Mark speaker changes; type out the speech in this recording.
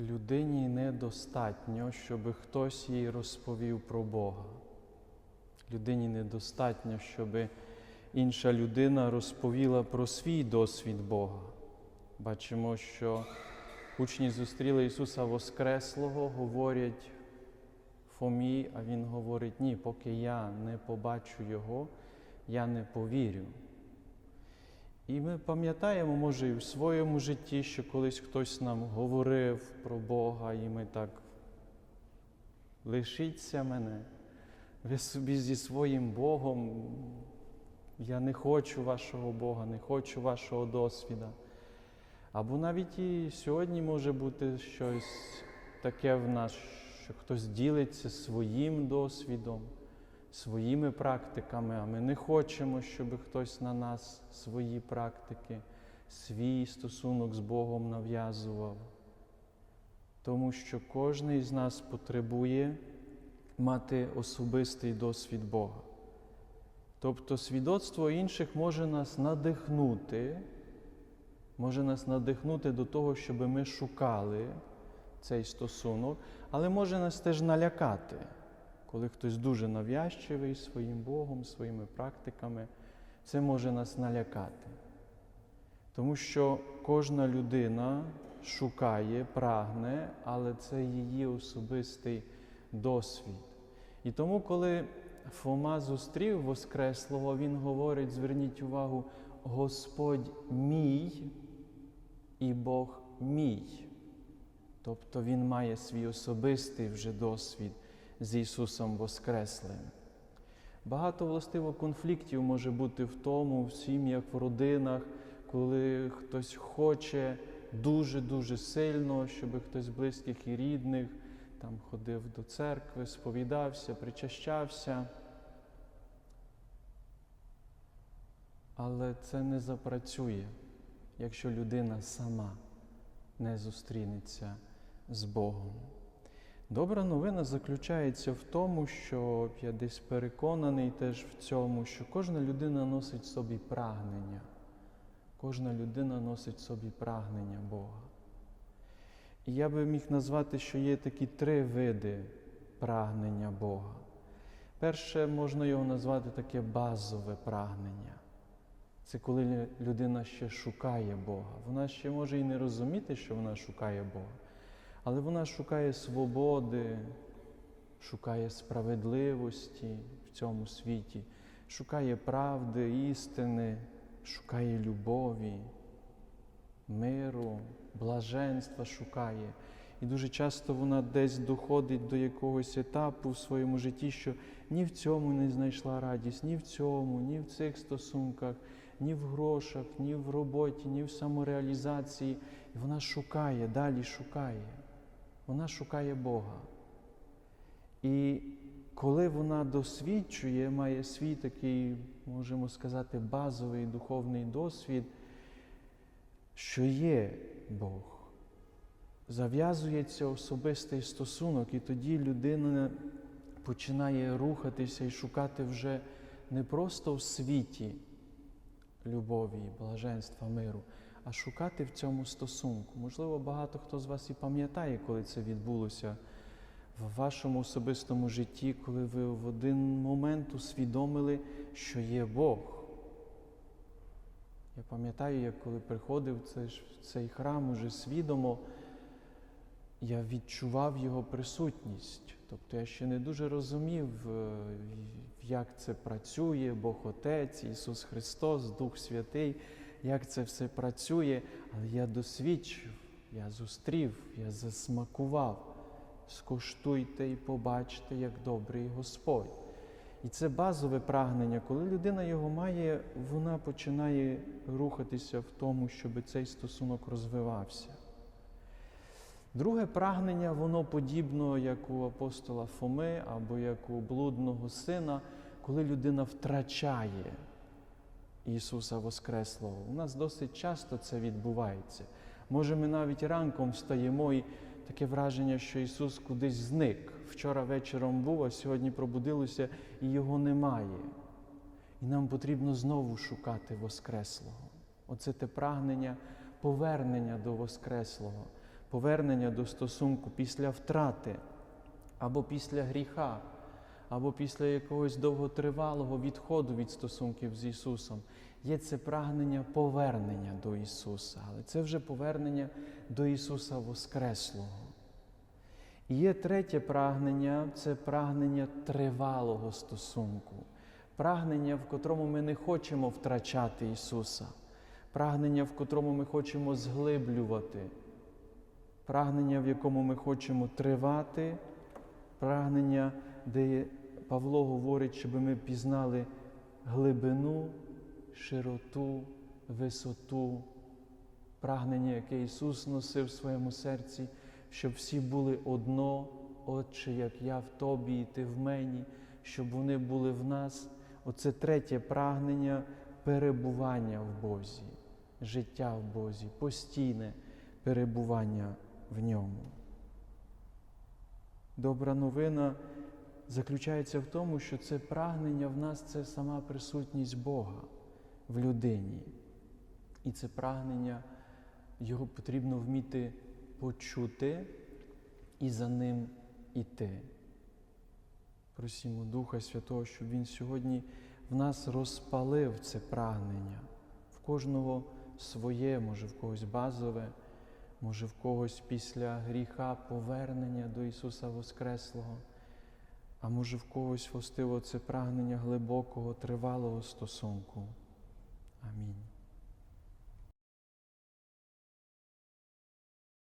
Speaker 1: Людині недостатньо, щоб хтось їй розповів про Бога. Людині недостатньо, щоб інша людина розповіла про свій досвід Бога. Бачимо, що учні зустріли Ісуса Воскреслого, говорять Фомі, а Він говорить, ні, поки я не побачу Його, я не повірю. І ми пам'ятаємо, може, і в своєму житті, що колись хтось нам говорив про Бога, і ми так лишіться мене, ви собі зі своїм Богом. Я не хочу вашого Бога, не хочу вашого досвіда. Або навіть і сьогодні може бути щось таке в нас, що хтось ділиться своїм досвідом, своїми практиками, а ми не хочемо, щоб хтось на нас свої практики, свій стосунок з Богом нав'язував. Тому що кожен із нас потребує мати особистий досвід Бога. Тобто свідоцтво інших може нас надихнути, може нас надихнути до того, щоб ми шукали цей стосунок, але може нас теж налякати, коли хтось дуже нав'язчивий своїм Богом, своїми практиками, це може нас налякати. Тому що кожна людина шукає, прагне, але це її особистий досвід. І тому, коли Фома зустрів Воскреслого, він говорить: зверніть увагу, Господь мій і Бог мій. Тобто Він має свій особистий вже досвід з Ісусом Воскреслим. Багато властиво конфліктів може бути в тому, в сім'ях, в родинах, коли хтось хоче дуже-дуже сильно, щоб хтось близьких і рідних там ходив до церкви, сповідався, причащався. Але це не запрацює, якщо людина сама не зустрінеться з Богом. Добра новина заключається в тому, що я десь переконаний теж в цьому, що кожна людина носить собі прагнення. Кожна людина носить в собі прагнення Бога. І я би міг назвати, що є такі три види прагнення Бога. Перше, можна його назвати таке базове прагнення. Це коли людина ще шукає Бога. Вона ще може і не розуміти, що вона шукає Бога, але вона шукає свободи, шукає справедливості в цьому світі, шукає правди, істини, шукає любові, миру, блаженства шукає. І дуже часто вона десь доходить до якогось етапу в своєму житті, що ні в цьому не знайшла радість, ні в цьому, ні в цих стосунках, ні в грошах, ні в роботі, ні в самореалізації. І вона шукає, далі шукає. Вона шукає Бога. І коли вона досвідчує, має свій такий, можемо сказати, базовий духовний досвід, що є Бог зав'язується особистий стосунок, і тоді людина починає рухатися і шукати вже не просто в світі любові, блаженства, миру, а шукати в цьому стосунку. Можливо, багато хто з вас і пам'ятає, коли це відбулося в вашому особистому житті, коли ви в один момент усвідомили, що є Бог. Я пам'ятаю, як коли приходив в цей храм уже свідомо я відчував Його присутність. Тобто я ще не дуже розумів, як це працює, Бог Отець, Ісус Христос, Дух Святий, як це все працює, але я досвідчив, я зустрів, я засмакував. Скуштуйте і побачте, як добрий Господь. І це базове прагнення, коли людина його має, вона починає рухатися в тому, щоб цей стосунок розвивався. Друге прагнення, воно подібно, як у апостола Фоми або як у блудного сина, коли людина втрачає Ісуса Воскреслого. У нас досить часто це відбувається. Може, ми навіть ранком встаємо і таке враження, що Ісус кудись зник. Вчора вечором був, а сьогодні пробудилося і Його немає. І нам потрібно знову шукати Воскреслого. Оце те прагнення повернення до Воскреслого повернення до стосунку після втрати, або після гріха, або після якогось довготривалого відходу від стосунків з Ісусом. Є це прагнення повернення до Ісуса, але це вже повернення до Ісуса Воскреслого. І є третє прагнення це прагнення тривалого стосунку, прагнення, в котрому ми не хочемо втрачати Ісуса, прагнення, в котрому ми хочемо зглиблювати, прагнення, в якому ми хочемо тривати, прагнення, де Павло говорить, щоб ми пізнали глибину, широту, висоту, прагнення, яке Ісус носив в своєму серці, щоб всі були одно, Отче, як я в Тобі і Ти в мені, щоб вони були в нас. Оце третє прагнення перебування в Бозі, життя в Бозі, постійне перебування в ньому. Добра новина заключається в тому, що це прагнення в нас це сама присутність Бога в людині. І це прагнення його потрібно вміти почути і за ним іти. Просімо Духа Святого, щоб Він сьогодні в нас розпалив це прагнення, в кожного своє, може в когось базове, може в когось після гріха повернення до Ісуса Воскреслого, а може в когось властиво це прагнення глибокого, тривалого стосунку. Амінь.